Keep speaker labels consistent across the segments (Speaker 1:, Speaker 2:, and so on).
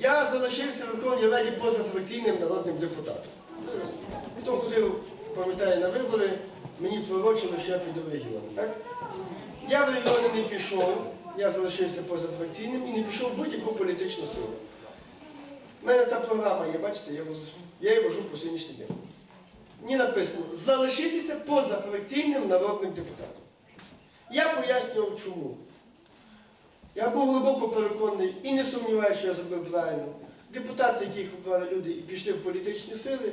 Speaker 1: я залишився в Верховній Раді позафракційним народним депутатом. Хто ходив, пам'ятає, на вибори, мені пророчили, що я піду в регіони, так? Я в регіони не пішов, я залишився позафракційним і не пішов в будь-яку політичну силу. У мене та програма є, бачите, я, воз- я її вожу по сьогоднішній день. Мені написано залишитися позафракційним народним депутатом. Я пояснював чому. Я був глибоко переконаний і не сумніваюся, що я зробив правильно. Депутати, яких обрали люди і пішли в політичні сили,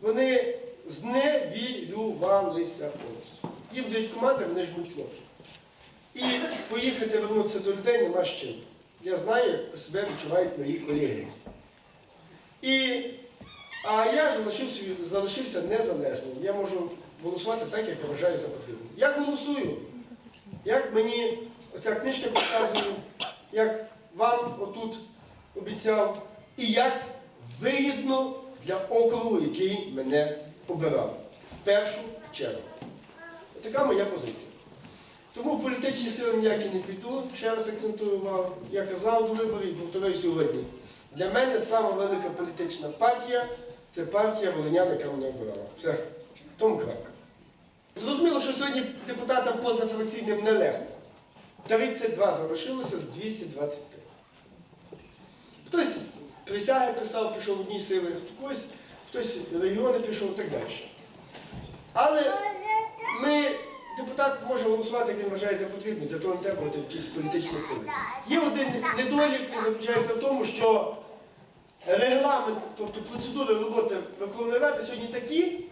Speaker 1: вони зневілювалися повністю. Їм дають команди, вони жмуть кнопки. І поїхати вернутися до людей нема з чим. Я знаю, як себе відчувають мої колеги. І, а я залишився, залишився незалежним. Я можу голосувати так, як я вважаю за потрібне. Я голосую. Як мені оця книжка показує, як вам отут обіцяв, і як вигідно для округу, який мене обирав. В першу чергу. Така моя позиція. Тому в політичні сили ніякі не піду, ще раз акцентую увагу. Я казав до виборів повторюю сьогодні. Для мене сама велика політична партія це партія волинян, яка мене обирала. Все. Тому крапка. Зрозуміло, що сьогодні депутатам позафракційним нелегко. 32 залишилося з 225. Хтось присяги писав, пішов в одній сили, хтось, хтось регіони пішов і так далі. Але ми, депутат може голосувати, як він вважає за потрібне, для того не треба бути в якісь політичні сили. Є один недолік, він заключається в тому, що регламент, тобто процедури роботи Верховної Ради сьогодні такі,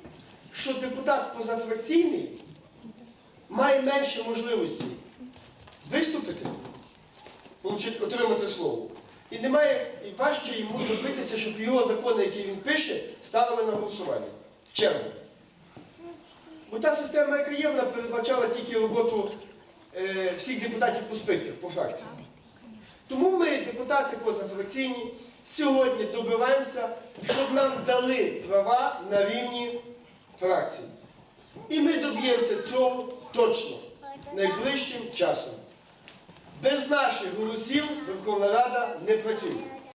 Speaker 1: що депутат позафракційний має менше можливості виступити, отримати слово. І немає і важче йому добитися, щоб його закони, які він пише, ставили на голосування в чергу. Бо та система, яка є, вона передбачала тільки роботу е, всіх депутатів по списках, по фракціям. Тому ми, депутати позафракційні, сьогодні добиваємося, щоб нам дали права на рівні фракцій. І ми доб'ємося цього точно найближчим часом. Без наших голосів Верховна Рада не працює.